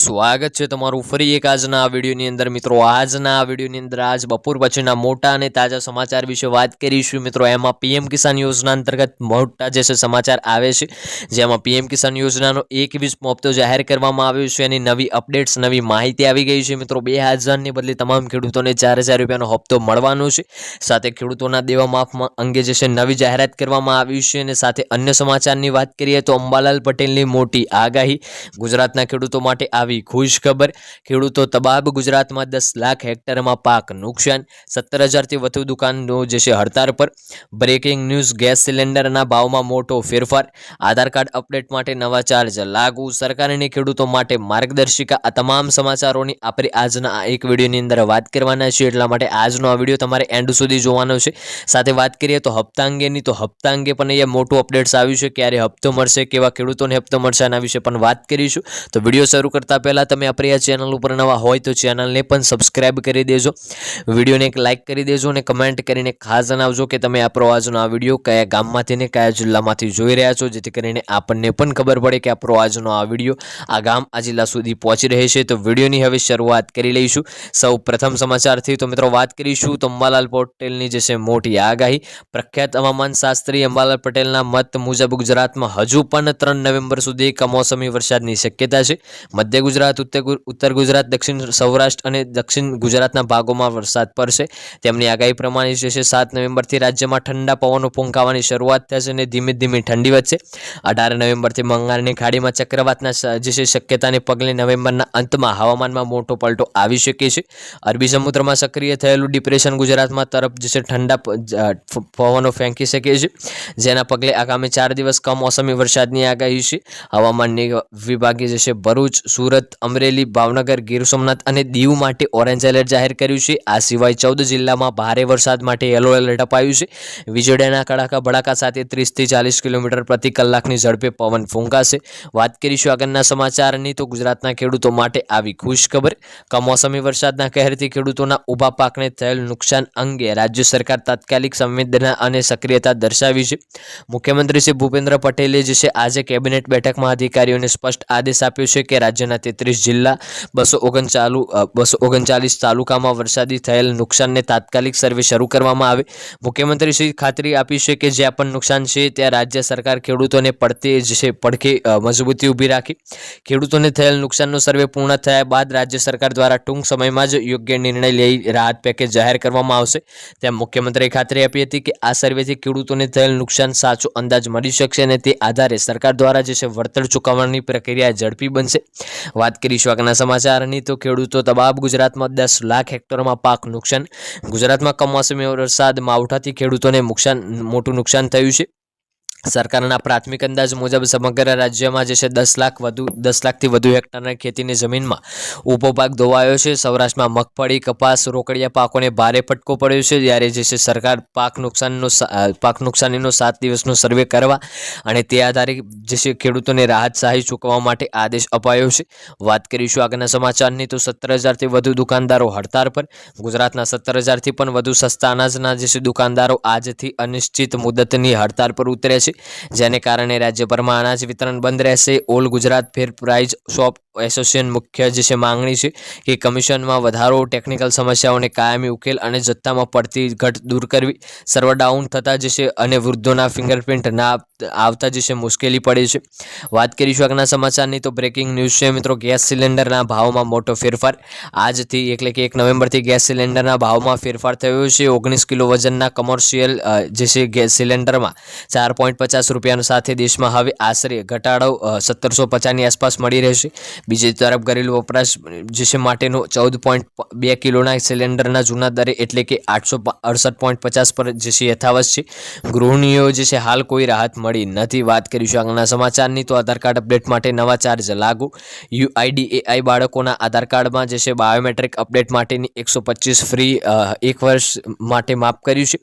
સ્વાગત છે તમારું ફરી એક આજના આ વિડીયોની અંદર. મિત્રો, આજના આ વિડીયોની અંદર આજ બપોર પછીના મોટા અને તાજા સમાચાર વિશે વાત કરીશું. મિત્રો, એમાં પીએમ કિસાન યોજના અંતર્ગત મોટા જે છે સમાચાર આવે છે, જેમાં પીએમ કિસાન યોજનાનો એકવીસમો હપ્તો જાહેર કરવામાં આવ્યો છે. એની નવી અપડેટ્સ, નવી માહિતી આવી ગઈ છે. મિત્રો બે હજારની બદલે તમામ ખેડૂતોને ચાર હજાર રૂપિયાનો હપ્તો મળવાનો છે. સાથે ખેડૂતોના દેવા માફમાં અંગે જે છે નવી જાહેરાત કરવામાં આવી છે. અને સાથે અન્ય સમાચારની વાત કરીએ તો અંબાલાલ પટેલની મોટી આગાહી ગુજરાતના ખેડૂતો માટે આવી ખુશ ખબર. ખેડૂતો તબાબ, ગુજરાતમાં દસ લાખ હેક્ટરમાં પાક નુકસાન, સત્તર હજારથી વધુ દુકાનો જે છે હડતાળ પર. બ્રેકિંગ ન્યૂઝ, ગેસ સિલિન્ડરના ભાવમાં મોટો ફેરફાર. આધાર કાર્ડ અપડેટ માટે નવા ચાર્જ લાગુ. સરકારની ખેડૂતો માટે માર્ગદર્શિકા. આ તમામ સમાચારોની આપણે આજના એક વિડીયોની અંદર વાત કરવાના છીએ. એટલા માટે આજનો આ વીડિયો તમારે એન્ડ સુધી જોવાનો છે. સાથે વાત કરીએ તો હપ્તા અંગેની, તો હપ્તા અંગે પણ અહીંયા મોટું અપડેટ્સ આવ્યું છે. ક્યારે હપ્તો મળશે, કેવા ખેડૂતોને હપ્તો મળશે આના વિશે પણ વાત કરીશું. તો વીડિયો શરૂ કરતાં પહેલાં તમે આપણી આ ચેનલ ઉપર નવા હોય તો ચેનલને પણ સબસ્ક્રાઈબ કરી દેજો. વિડીયોને એક લાઇક કરી દેજો અને કમેન્ટ કરીને ખાસ જણાવજો કે તમે આપણો આજનો આ વીડિયો કયા ગામમાંથી ને કયા જિલ્લામાંથી જોઈ રહ્યા છો, જેથી કરીને આપણને પણ ખબર પડે કે આપણો આજનો આ વીડિયો આ ગામ, આ જિલ્લા સુધી પહોંચી રહે છે. તો વિડીયોની હવે શરૂઆત કરી લઈશું. સૌ પ્રથમ સમાચારથી તો મિત્રો વાત કરીશું તો અંબાલાલ પટેલની જે છે મોટી આગાહી. પ્રખ્યાત હવામાન શાસ્ત્રી અંબાલાલ પટેલના મત મુજબ ગુજરાતમાં હજુ પણ ત્રણ નવેમ્બર સુધી કમોસમી વરસાદની શક્યતા છે. મધ્ય ગુજરાત, ઉત્તર ઉત્તર ગુજરાત, દક્ષિણ સૌરાષ્ટ્ર અને દક્ષિણ ગુજરાતના ભાગોમાં વરસાદ પડશે. તેમની આગાહી પ્રમાણે જે છે, સાત નવેમ્બરથી રાજ્યમાં ઠંડા પવનો ફૂંકાવાની શરૂઆત થશે અને ધીમે ધીમે ઠંડી વધશે. અઢાર નવેમ્બરથી બંગાળની ખાડીમાં ચક્રવાતના જે છે, શક્યતાને પગલે નવેમ્બરના અંતમાં હવામાનમાં મોટો પલટો આવી શકે છે. અરબી સમુદ્રમાં સક્રિય થયેલું ડિપ્રેશન ગુજરાતમાં તરફ જે છે, ઠંડા પવનો ફેંકી શકે છે. જેના પગલે આગામી ચાર દિવસ કમોસમી વરસાદની આગાહી છે. હવામાન વિભાગે જે છે, ભરૂચ, સુરત અમરેલી, ભાવનગર, ગીર સોમનાથ અને દીવ માટે ઓરેન્જ એલર્ટ જાહેર કર્યું છે. આ સિવાય ચૌદ જિલ્લામાં ભારે વરસાદ માટે યલો એલર્ટ અપાયું છે. વીજળીના કડાકા ભડાકા સાથે ત્રીસથી ચાલીસ કિલોમીટર પ્રતિ કલાકની ઝડપે પવન ફૂંકાશે. વાત કરીશું આગળના સમાચારની. તો ગુજરાતના ખેડૂતો માટે આવી ખુશ ખબર. કમોસમી વરસાદના કહેરથી ખેડૂતોના ઊભા પાકને થયેલ નુકસાન અંગે રાજ્ય સરકાર તાત્કાલિક સંવેદના અને સક્રિયતા દર્શાવી છે. મુખ્યમંત્રી શ્રી ભૂપેન્દ્ર પટેલે જે છે, આજે કેબિનેટ બેઠકમાં અધિકારીઓને સ્પષ્ટ આદેશ આપ્યો છે કે રાજ્યના તેત્રીસ જિલ્લા બસો ઓગણચાલુ બસો ઓગણચાલીસ તાલુકામાં વરસાદી થયેલ નુકસાનને તાત્કાલિક સર્વે શરૂ કરવામાં આવે. મુખ્યમંત્રી શ્રી ખાતરી આપી છે કે જ્યાં પણ નુકસાન છે, ત્યાં રાજ્ય સરકાર ખેડૂતોને પડતે જે છે, પડખે મજબૂતી ઊભી રાખી. ખેડૂતોને થયેલ નુકસાનનો સર્વે પૂર્ણ થયા બાદ રાજ્ય સરકાર દ્વારા ટૂંક સમયમાં જ યોગ્ય નિર્ણય લઈ રાહત પેકેજ જાહેર કરવામાં આવશે. ત્યાં મુખ્યમંત્રીએ ખાતરી આપી હતી કે આ સર્વેથી ખેડૂતોને થયેલ નુકસાન સાચો અંદાજ મળી શકશે અને તે આધારે સરકાર દ્વારા જે છે, વળતર ચૂકવવાની પ્રક્રિયા ઝડપી બનશે. વાત કરીશું આગળના સમાચારની, તો ખેડૂતો તબાબ ગુજરાતમાં દસ લાખ હેક્ટરમાં પાક નુકસાન, ગુજરાતમાં કમોસમી વરસાદ માવઠાથી ખેડૂતોને નુકસાન, મોટું નુકસાન થયું છે. સરકારના પ્રાથમિક અંદાજ મુજબ સમગ્ર રાજ્યમાં જે છે દસ લાખ વધુ, દસ લાખથી વધુ હેક્ટરના ખેતીની જમીનમાં ઊભો ભાગ ધોવાયો છે. સૌરાષ્ટ્રમાં મગફળી, કપાસ, રોકડિયા પાકોને ભારે ફટકો પડ્યો છે. જ્યારે જે છે સરકાર પાક નુકસાનનો પાક નુકસાનીનો સાત દિવસનો સર્વે કરવા અને તે આધારે જે છે ખેડૂતોને રાહત સહાય ચૂકવવા માટે આદેશ અપાયો છે. વાત કરીશું આગળના સમાચારની. તો સત્તર હજારથી વધુ દુકાનદારો હડતાળ પર. ગુજરાતના સત્તર હજારથી પણ વધુ સસ્તા અનાજના જે છે દુકાનદારો આજથી અનિશ્ચિત મુદતની હડતાળ પર ઉતરે છે. જેને કારણે રાજ્યભરમાં અનાજ વિતરણ બંધ રહેશે. All Gujarat fair price shop association મુખ્ય જે છે માંગણી છે કે કમિશનમાં વધારો, ટેકનિકલ સમસ્યાઓને કાયમી ઉકેલ અને જથ્થામાં પડતી ઘટ દૂર કરવી. સર્વર ડાઉન થતાં જે છે અને વૃદ્ધોના ફિંગરપ્રિન્ટ ના આવતા જે છે, મુશ્કેલી પડે છે. વાત કરીશું આગના સમાચારની, તો બ્રેકિંગ ન્યૂઝ છે મિત્રો, ગેસ સિલિન્ડરના ભાવમાં મોટો ફેરફાર. આજથી એટલે કે એક નવેમ્બરથી ગેસ સિલિન્ડરના ભાવમાં ફેરફાર થયો છે. ઓગણીસ કિલો વજનના કમર્શિયલ જે છે ગેસ સિલિન્ડરમાં ચાર પોઈન્ટ પચાસ રૂપિયાનો સાથે દેશમાં હવે આશરે ઘટાડો સત્તરસો પચાસની આસપાસ મળી રહેશે. બીજી તરફ ઘરેલું વપરાશ, જે છે માટેનો ચૌદ પોઈન્ટ બે કિલોના સિલિન્ડરના જૂના દરે એટલે કે આઠસો અડસઠ પોઈન્ટ પચાસ પર જે છે યથાવત છે. ગૃહિણીઓ જે છે હાલ કોઈ રાહત મળી નથી. વાત કરીશું આગળના સમાચારની, તો આધાર કાર્ડ અપડેટ માટે નવા ચાર્જ લાગુ. યુઆઈડીએઆઈ બાળકોના આધાર કાર્ડમાં જે છે, બાયોમેટ્રિક અપડેટ માટેની એકસો ફ્રી એક વર્ષ માટે માફ કર્યું છે.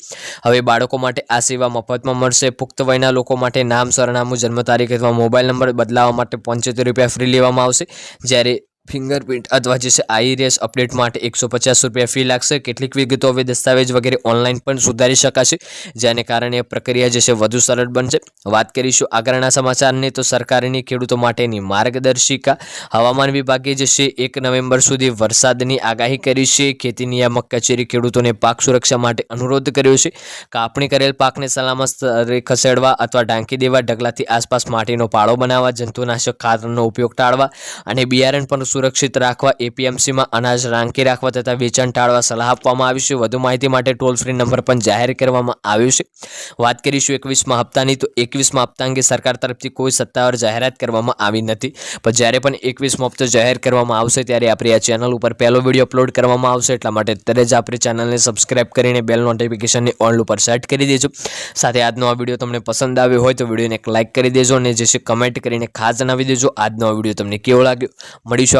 હવે બાળકો માટે આ સેવા મફતમાં મળશે. પુખ્ત વયના લોકો માટે નામ, સરનામું, જન્મ તારીખ અથવા મોબાઈલ નંબર બદલાવવા માટે પંચોતેર રૂપિયા ફ્રી લેવામાં આવશે. જ્યારે ફિંગરપ્રિન્ટ અથવા જે છે આઈરેસ અપડેટ માટે એકસો પચાસ રૂપિયા ફી લાગશે. કેટલીક વિગતો હવે દસ્તાવેજ વગેરે ઓનલાઈન પણ સુધારી શકાશે, જેને કારણે પ્રક્રિયા જે છે વધુ સરળ બનશે. વાત કરીશું આગળના સમાચારની, તો સરકારની ખેડૂતો માટેની માર્ગદર્શિકા. હવામાન વિભાગે જે છે એક નવેમ્બર સુધી વરસાદની આગાહી કરી છે. ખેતી નિયામક કચેરી ખેડૂતોને પાક સુરક્ષા માટે અનુરોધ કર્યો છે. કાપણી કરેલ પાકને સલામત સ્તરે ખસેડવા અથવા ઢાંકી દેવા, ઢગલાથી આસપાસ માટીનો પાળો બનાવવા, જંતુનાશક ખાતરનો ઉપયોગ ટાળવા અને બિયારણ પણ સુરક્ષિત રાખવા, એપીએમસીમાં અનાજ રાંકી રાખવા તથા વેચાણ ટાળવા સલાહ આપવામાં આવી છે. વધુ માહિતી માટે ટોલ ફ્રી નંબર પણ જાહેર કરવામાં આવ્યો છે. વાત કરીશું એકવીસમાં હપ્તાની, તો એકવીસમાં હપ્તા અંગે સરકાર તરફથી કોઈ સત્તાવાર જાહેરાત કરવામાં આવી નથી. પણ જ્યારે પણ એકવીસમો હપ્તો જાહેર કરવામાં આવશે, ત્યારે આપણી આ ચેનલ ઉપર પહેલો વીડિયો અપલોડ કરવામાં આવશે. એટલા માટે અત્યારે જ આપણી ચેનલને સબસ્ક્રાઇબ કરીને બેલ નોટિફિકેશનની ઓલ ઉપર સેટ કરી દેજો. સાથે આજનો આ વીડિયો તમને પસંદ આવ્યો હોય, તો વિડીયોને એક લાઇક કરી દેજો અને જે છે, કમેન્ટ કરીને ખાસ જણાવી દેજો. આજનો આ વીડિયો તમને કેવો લાગ્યો? મળીશું